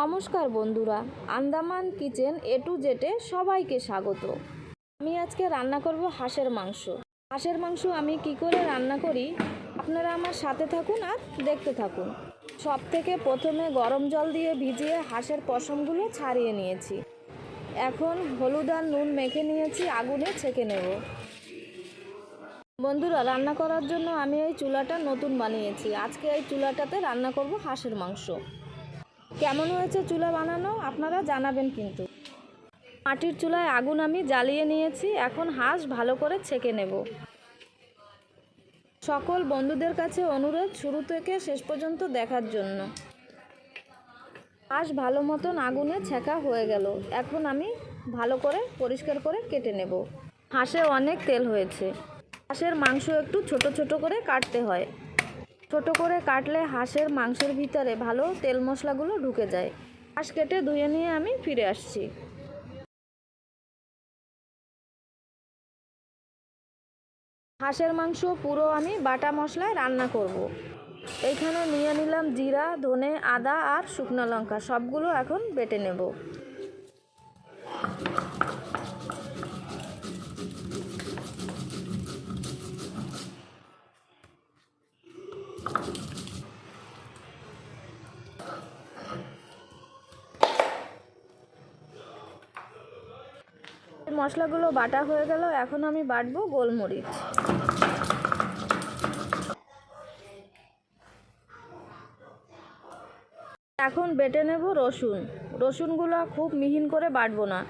নমস্কার বন্ধুরা, Andaman kitchen A to জেটে সবাইকে স্বাগত। আমি আজকে রান্না করব হাঁসের মাংস। হাঁসের মাংস আমি কি করে রান্না করি? আপনারা আমার সাথে থাকুন আর দেখতে থাকুন। সব থেকে প্রথমে গরম জল দিয়ে ভিজিয়ে হাঁসের পশমগুলো ছাড়িয়ে নিয়েছি। এখন হলুদ আর নুন মেখে নিয়েছি, আগুনে ছেঁকে নেব। বন্ধুরা, রান্না করার জন্য আমি এই চুলাটা নতুন বানিয়েছি। আজকে এই চুলাটাতে রান্না করব হাঁসের মাংস। কেমন হয়েছে চুলা বানানো? আপনারা জানাবেন কিন্তু। মাটির চুলায় আগুন আমি জ্বালিয়ে নিয়েছি, এখন হাঁস ভালো করে ছেঁকে নেব। সকল বন্ধুদের কাছে অনুরোধ শুরু থেকে শেষ পর্যন্ত দেখার জন্য। হাঁস ভালো মতন আগুনে ছেঁকা হয়ে গেল, এখন আমি ভালো করে পরিষ্কার করে কেটে নেব। হাঁসে অনেক তেল হয়েছে। হাঁসের মাংস একটু ছোট ছোট করে কাটতে হয়। ছোট করে কাটলে হাঁসের মাংসের ভিতরে ভালো তেল মশলাগুলো ঢুকে যায়। হাঁস কেটে ধুয়ে নিয়ে আমি ফিরে আসছি। হাঁসের মাংস পুরো আমি বাটা মশলায় রান্না করব। এইখানে নিয়ে নিলাম জিরা, ধনে, আদা আর শুকনো লঙ্কা। সবগুলো এখন বেটে নেব। মশলাগুলো বাটা হয়ে গেল, এখন আমি বাটবো গোলমরিচ। এখন বেটে নেব রসুন। রসুনগুলো খুব মিহিন করে বাটবো না।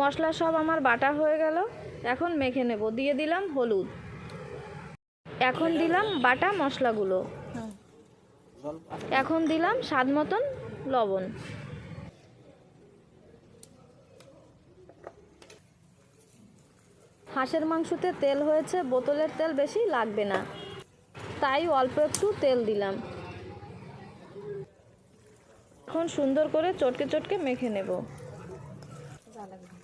মশলা সব আমার বাটা হয়ে গেল। এখন মেখে নেব। দিয়ে দিলাম হলুদ। এখন দিলাম বাটা মশলাগুলো। এখন দিলাম স্বাদ মতন লবণ। হাঁসের মাংসতে তেল হয়েছে, বোতলের তেল বেশি লাগবে না। তাই অল্প একটু তেল দিলাম। এখন সুন্দর করে চটকে চটকে মেখে নেব।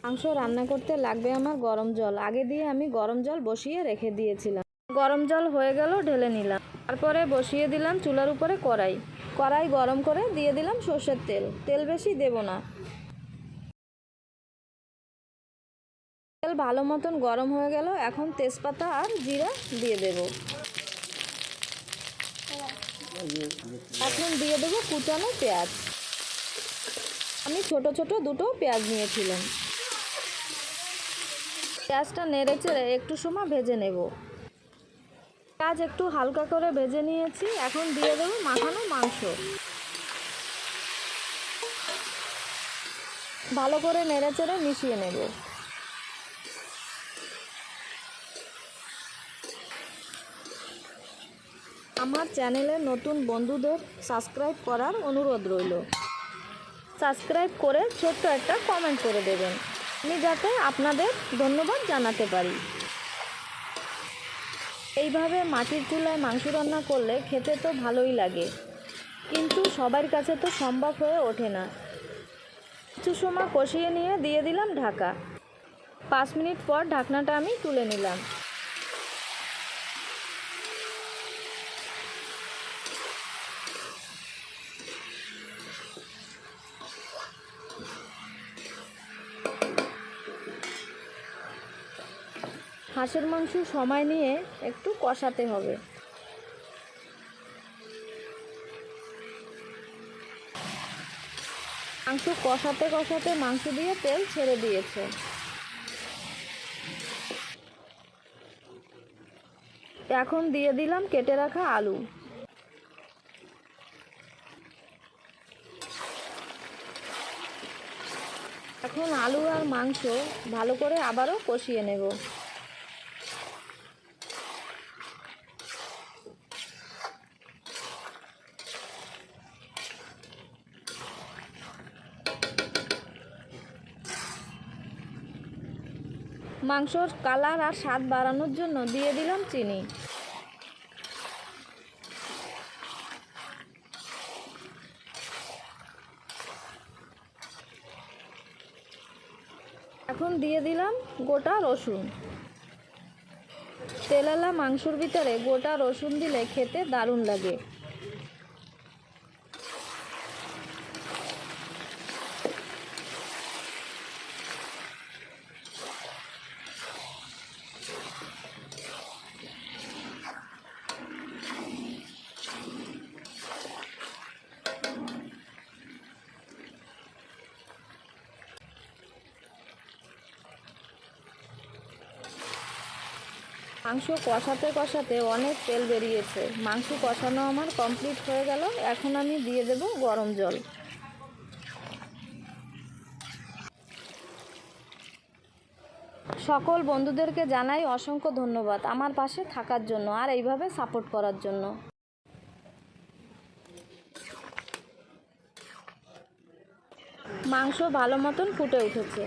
মাংস রান্না করতে লাগবে আমার গরম জল। আগে দিয়ে আমি গরম জল বসিয়ে রেখে দিয়েছিলাম। গরম জল হয়ে গেল, ঢেলে নিলাম। তারপরে বসিয়ে দিলাম চুলার উপরে কড়াই। কড়াই গরম করে দিয়ে দিলাম সর্ষের তেল। তেল বেশি দেব না। তেল ভালো মতন গরম হয়ে গেল, এখন তেজপাতা আর জিরা দিয়ে দেব। এখন দিয়ে দেবো কুচানো পেঁয়াজ। আমি ছোট ছোট দুটো পেঁয়াজ নিয়েছিলাম। পেঁয়াজটা নেড়ে চেড়ে একটু সময় ভেজে নেব। পেঁয়াজ একটু হালকা করে ভেজে নিয়েছি, এখন দিয়ে দেবো মাখানো মাংস। ভালো করে নেড়ে চেড়ে মিশিয়ে নেব। আমার চ্যানেলে নতুন বন্ধুদের সাবস্ক্রাইব করার অনুরোধ রইল। সাবস্ক্রাইব করে ছোট্ট একটা কমেন্ট করে দেবেন। আমি যাতে আপনাদের ধন্যবাদ জানাতে পারি। এইভাবে মাটির চুলায় মাংস রান্না করলে খেতে তো ভালোই লাগে। কিন্তু সবার কাছে তো সম্ভব হয়ে ওঠে না। কিছু সময় কষিয়ে নিয়ে দিয়ে দিলাম ঢাকা। পাঁচ মিনিট পর ঢাকনাটা আমি তুলে নিলাম। হাঁসের মাংস সময় নিয়ে একটু কষাতে হবে। মাংস কষাতে কষাতে মাংস দিয়ে তেল ছেড়ে দিয়েছে। এখন দিয়ে দিলাম কেটে রাখা আলু। এখন আলু আর মাংস ভালো করে আবারও কষিয়ে নেব। মাংসর কালার আর স্বাদ বাড়ানোর জন্য দিয়ে দিলাম চিনি। এখন দিয়ে দিলাম গোটা রসুন। তেলালা মাংসর ভিতরে গোটা রসুন দিলে খেতে দারুণ লাগে। মাংস কষাতে কষাতে অনেক তেল বেরিয়েছে। মাংস কষানো আমার কমপ্লিট হয়ে গেল। এখন আমি দিয়ে দেব গরম জল। সকল বন্ধুদেরকে জানাই অসংখ্য ধন্যবাদ আমার পাশে থাকার জন্য আর এইভাবে সাপোর্ট করার জন্য। মাংস ভালো মতন ফুটে উঠেছে।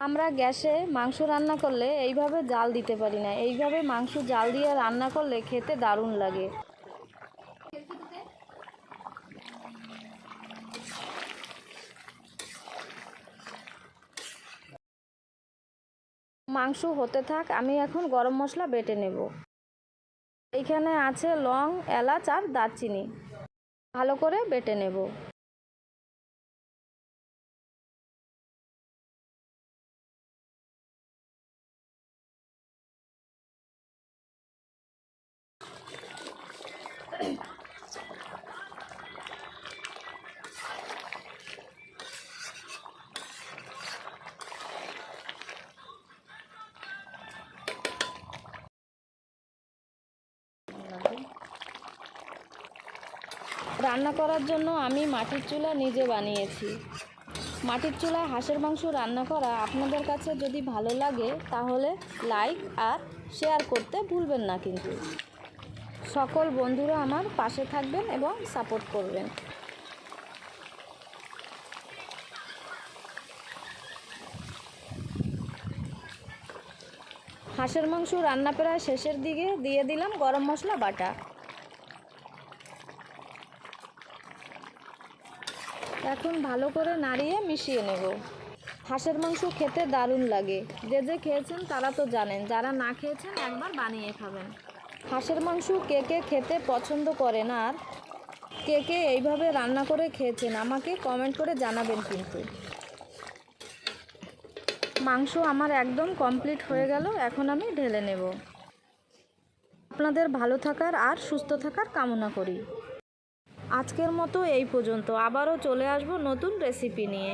আমরা গ্যাসে মাংস রান্না করলে এইভাবে জাল দিতে পারি না। এইভাবে মাংস জাল দিয়ে রান্না করলে খেতে দারুণ লাগে। মাংস হতে থাক, আমি এখন গরম মশলা বেটে নেব। এইখানে আছে লং, এলাচ আর দারচিনি। ভালো করে বেটে নেব। রান্না করার জন্য আমি মাটির চুলা নিজে বানিয়েছি। মাটির চুলায় হাঁসের মাংস রান্না করা আপনাদের কাছে যদি ভালো লাগে, তাহলে লাইক আর শেয়ার করতে ভুলবেন না কিন্তু। সকল বন্ধুরা আমার পাশে থাকবেন এবং সাপোর্ট করবেন। হাঁসের মাংস রান্না প্রায় শেষের দিকে দিয়ে দিলাম গরম মশলা বাটা। এখন ভালো করে নাড়িয়ে মিশিয়ে নেব। হাঁসের মাংস খেতে দারুণ লাগে। যে যে খেয়েছেন তারা তো জানেন, যারা না খেয়েছেন একবার বানিয়ে খাবেন। হাঁসের মাংস কে কে খেতে পছন্দ করেন আর কে কে এইভাবে রান্না করে খেয়েছেন আমাকে কমেন্ট করে জানাবেন কিন্তু। মাংস আমার একদম কমপ্লিট হয়ে গেল, এখন আমি ঢেলে নেব। আপনাদের ভালো থাকার আর সুস্থ থাকার কামনা করি। আজকের মতো এই পর্যন্ত। আবারও চলে আসব নতুন রেসিপি নিয়ে।